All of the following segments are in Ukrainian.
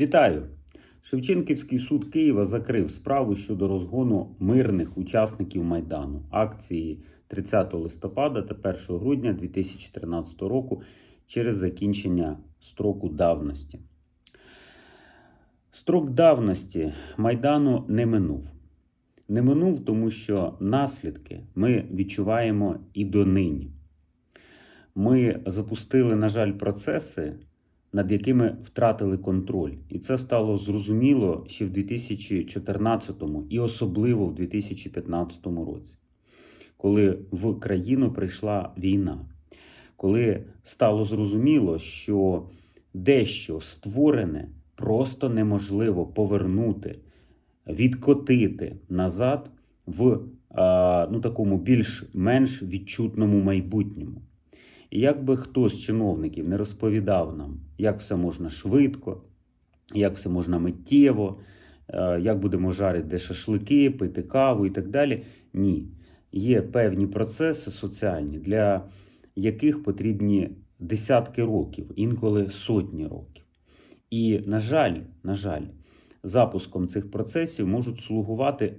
Вітаю! Шевченківський суд Києва закрив справу щодо розгону мирних учасників Майдану акції 30 листопада та 1 грудня 2013 року через закінчення строку давності. Строк давності Майдану не минув. Не минув, тому що наслідки ми відчуваємо і донині. Ми запустили, на жаль, процеси, над якими втратили контроль. І це стало зрозуміло ще в 2014 і особливо в 2015 році, коли в країну прийшла війна, коли стало зрозуміло, що дещо створене просто неможливо повернути, відкотити назад в ну, такому більш-менш відчутному майбутньому. І як хто з чиновників не розповідав нам, як все можна швидко, як все можна миттєво, е, як будемо жарити шашлики, пити каву і так далі. Ні. Є певні процеси соціальні, для яких потрібні десятки років, інколи сотні років. І, на жаль, на жаль, запуском цих процесів можуть слугувати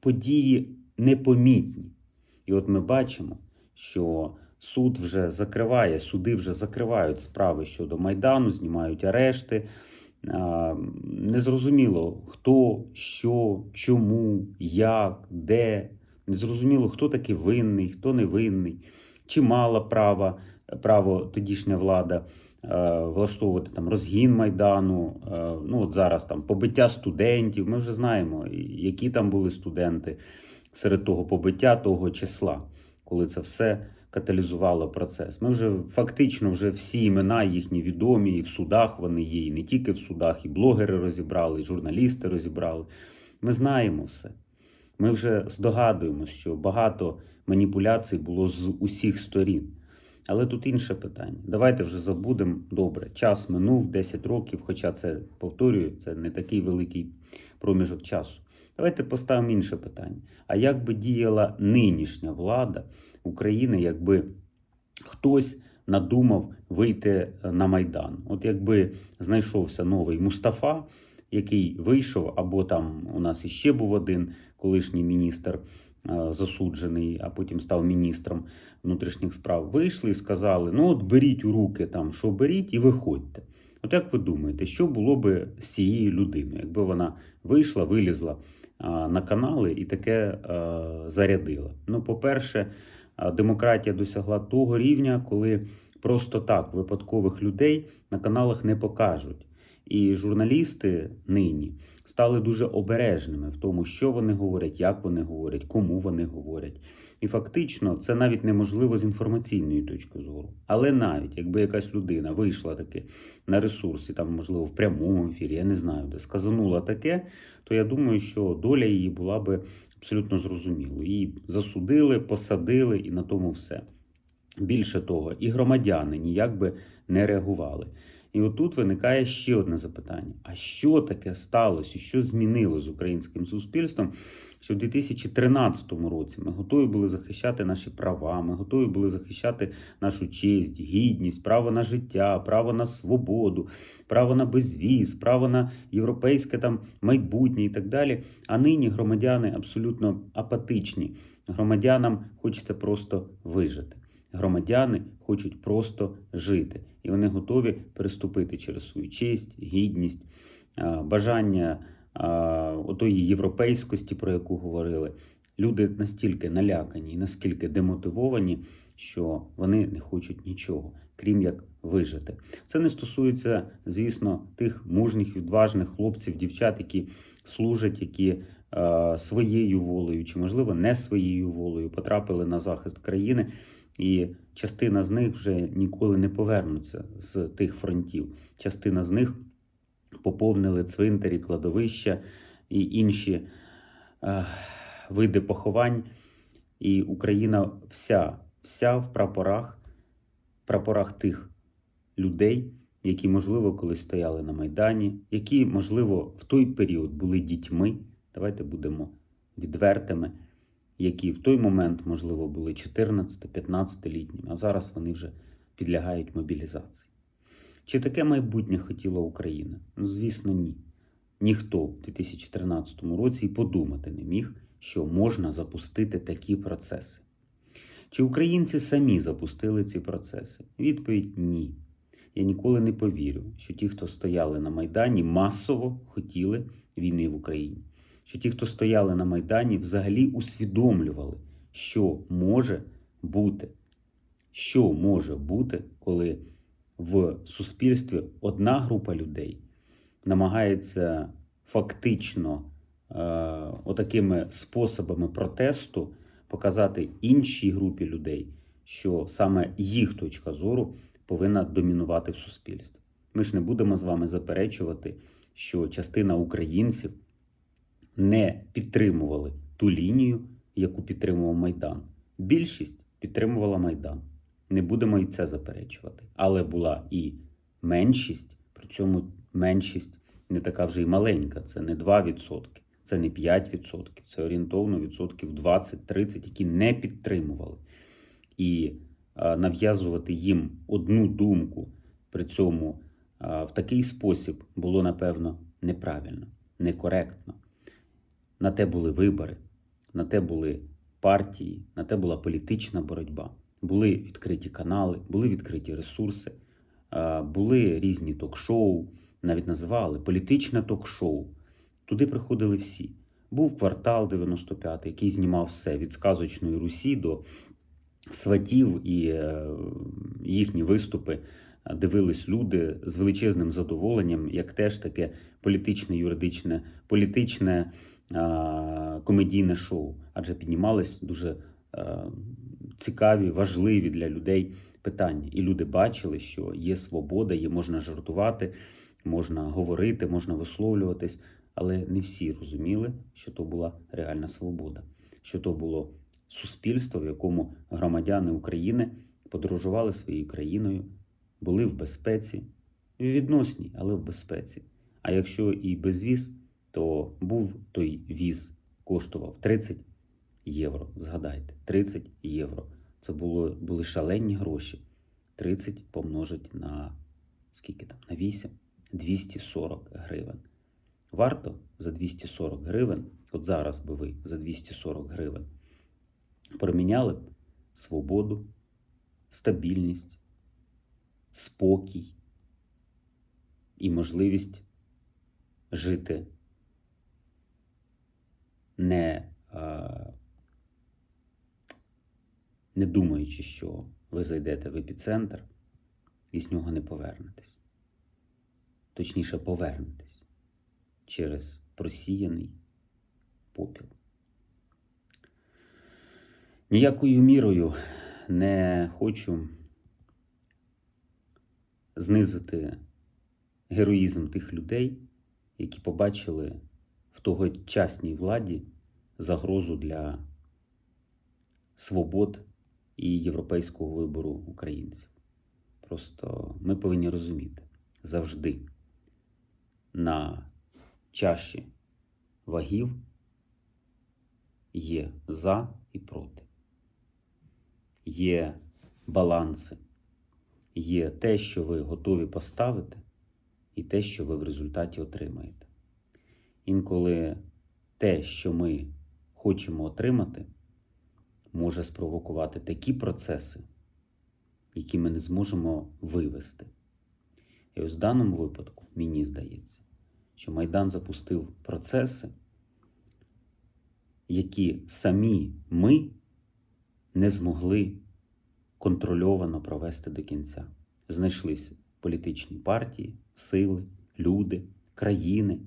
події непомітні. І от ми бачимо, що суд вже закриває, суди вже закривають справи щодо Майдану, знімають арешти. Незрозуміло, хто, що, чому, як, де. Незрозуміло, хто такий винний, хто не винний, чи мала права, право тодішня влада е, влаштовувати там розгін Майдану. е, Ну, от зараз там побиття студентів. Ми вже знаємо, які там були студенти серед того побиття того числа, коли це все каталізувало процес. Ми вже фактично вже всі імена їхні відомі, і в судах вони є, і не тільки в судах, і блогери розібрали, і журналісти розібрали. Ми знаємо все. Ми вже здогадуємося, що багато маніпуляцій було з усіх сторін. Але тут інше питання. Давайте вже забудемо добре. Час минув 10 років, хоча це повторюю, це не такий великий проміжок часу. Давайте поставимо інше питання. А як би діяла нинішня влада України, якби хтось надумав вийти на Майдан? От якби знайшовся новий Мустафа, який вийшов, або там у нас іще був один колишній міністр е, засуджений, а потім став міністром внутрішніх справ, вийшли і сказали: ну от беріть у руки там, що беріть, і виходьте. От як ви думаєте, що було би з цією людиною, якби вона вийшла, вилізла на канали і таке а, зарядила? Ну, по-перше, демократія досягла того рівня, коли просто так випадкових людей на каналах не покажуть. І журналісти нині стали дуже обережними в тому, що вони говорять, як вони говорять, кому вони говорять. І фактично це навіть неможливо з інформаційної точки зору. Але навіть якби якась людина вийшла таки на ресурсі, там, можливо, в прямому ефірі, я не знаю, де сказанула таке, то я думаю, що доля її була би абсолютно зрозумілою. Її засудили, посадили і на тому все. Більше того, і громадяни ніяк би не реагували. І отут виникає ще одне запитання: а що таке сталося, що змінило з українським суспільством? Що в 2013 році ми готові були захищати наші права, ми готові були захищати нашу честь, гідність, право на життя, право на свободу, право на безвіз, право на європейське там майбутнє і так далі. А нині громадяни абсолютно апатичні. Громадянам хочеться просто вижити. Громадяни хочуть просто жити, і вони готові переступити через свою честь, гідність, бажання отої європейськості, про яку говорили. Люди настільки налякані і наскільки демотивовані, що вони не хочуть нічого, крім як вижити. Це не стосується, звісно, тих мужніх, відважних хлопців, дівчат, які служать, які е, своєю волею чи, можливо, не своєю волею потрапили на захист країни. І частина з них вже ніколи не повернуться з тих фронтів. Частина з них поповнили цвинтарі, кладовища і інші е, види поховань. І Україна вся, вся в прапорах, прапорах тих людей, які, можливо, колись стояли на Майдані, які, можливо, в той період були дітьми. Давайте будемо відвертими які в той момент, можливо, були 14-15 літніми, а зараз вони вже підлягають мобілізації. Чи таке майбутнє хотіла Україна? Ну, звісно, ні. Ніхто в 2013 році і подумати не міг, що можна запустити такі процеси. Чи українці самі запустили ці процеси? Відповідь ні. Я ніколи не повірю, що ті, хто стояли на Майдані, масово хотіли війни в Україні. Що ті, хто стояли на Майдані, взагалі усвідомлювали, що може бути. Що може бути, коли в суспільстві одна група людей намагається фактично е, отакими способами протесту показати іншій групі людей, що саме їх точка зору повинна домінувати в суспільстві. Ми ж не будемо з вами заперечувати, що частина українців не підтримували ту лінію, яку підтримував Майдан. Більшість підтримувала Майдан. Не будемо і це заперечувати. Але була і меншість, при цьому меншість не така вже й маленька, це не 2%, це не 5%, це орієнтовно відсотків 20-30, які не підтримували. І нав'язувати їм одну думку при цьому в такий спосіб було, напевно, неправильно, некоректно. На те були вибори, на те були партії, на те була політична боротьба. Були відкриті канали, були відкриті ресурси, були різні ток-шоу, навіть називали політичне ток-шоу. Туди приходили всі. Був квартал 95, який знімав все від сказочної Русі до сватів, і е, їхні виступи дивились люди з величезним задоволенням, як теж таке політичне, юридичне, політичне комедійне шоу. Адже піднімались дуже цікаві, важливі для людей питання. І люди бачили, що є свобода, є можна жартувати, можна говорити, можна висловлюватись. Але не всі розуміли, що то була реальна свобода, що то було суспільство, в якому громадяни України подорожували своєю країною, були в безпеці, в відносній, але в безпеці. А якщо і безвіз, то був той віз, коштував 30 євро. Згадайте, 30 євро. Це було, були шалені гроші. 30 помножить на скільки там? На 8, 240 гривень. Варто за 240 гривень, от зараз би ви за 240 гривень проміняли б свободу, стабільність, спокій і можливість жити не, не думаючи, що ви зайдете в епіцентр і з нього не повернетесь. Точніше, повернетесь через просіяний попіл. Ніякою мірою не хочу знизити героїзм тих людей, які побачили в тогочасній владі загрозу для свобод і європейського вибору українців. Просто ми повинні розуміти завжди на чаші вагів є за і проти. Є баланси, є те, що ви готові поставити, і те, що ви в результаті отримаєте. Інколи те, що ми хочемо отримати, може спровокувати такі процеси, які ми не зможемо вивести. І ось в даному випадку, мені здається, що Майдан запустив процеси, які самі ми не змогли контрольовано провести до кінця. Знайшлися політичні партії, сили, люди, країни,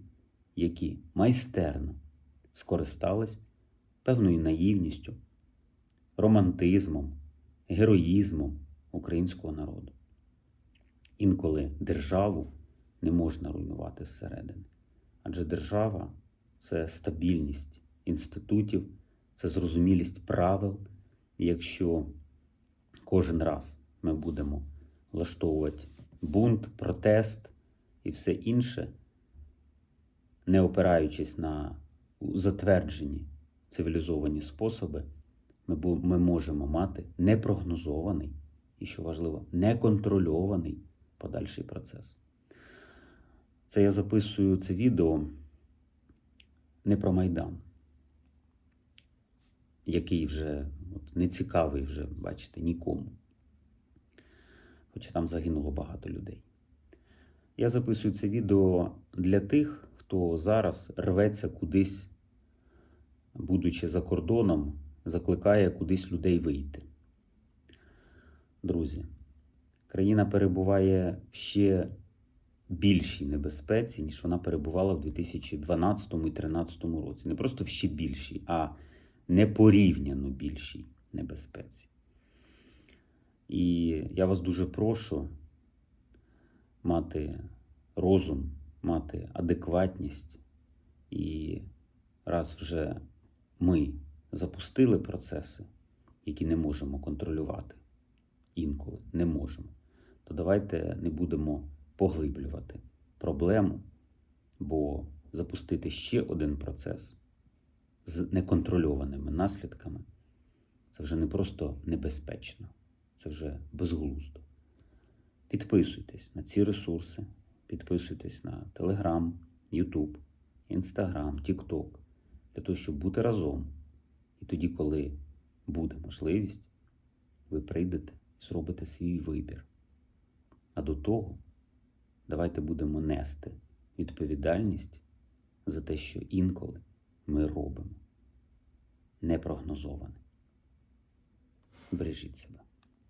які майстерно скористались певною наївністю, романтизмом, героїзмом українського народу. Інколи державу не можна руйнувати зсередини. Адже держава це стабільність інститутів, це зрозумілість правил. І якщо кожен раз ми будемо влаштовувати бунт, протест і все інше, не опираючись на затверджені цивілізовані способи, ми, ми можемо мати непрогнозований і, що важливо, неконтрольований подальший процес. Це я записую це відео не про Майдан, який вже от, не цікавий вже, бачите, нікому. Хоча там загинуло багато людей. Я записую це відео для тих, хто зараз рветься кудись, будучи за кордоном, закликає кудись людей вийти. Друзі, країна перебуває в ще більшій небезпеці, ніж вона перебувала в 2012 і 2013 році. Не просто в ще більшій, а непорівняно більшій небезпеці. І я вас дуже прошу мати розум, мати адекватність. І раз вже ми запустили процеси, які не можемо контролювати інколи не можемо, то давайте не будемо поглиблювати проблему, бо запустити ще один процес з неконтрольованими наслідками це вже не просто небезпечно, це вже безглуздо. Підписуйтесь на ці ресурси, підписуйтесь на Telegram, YouTube, Instagram, TikTok, для того, щоб бути разом. І тоді, коли буде можливість, ви прийдете і зробите свій вибір. А до того давайте будемо нести відповідальність за те, що інколи ми робимо непрогнозоване. Бережіть себе.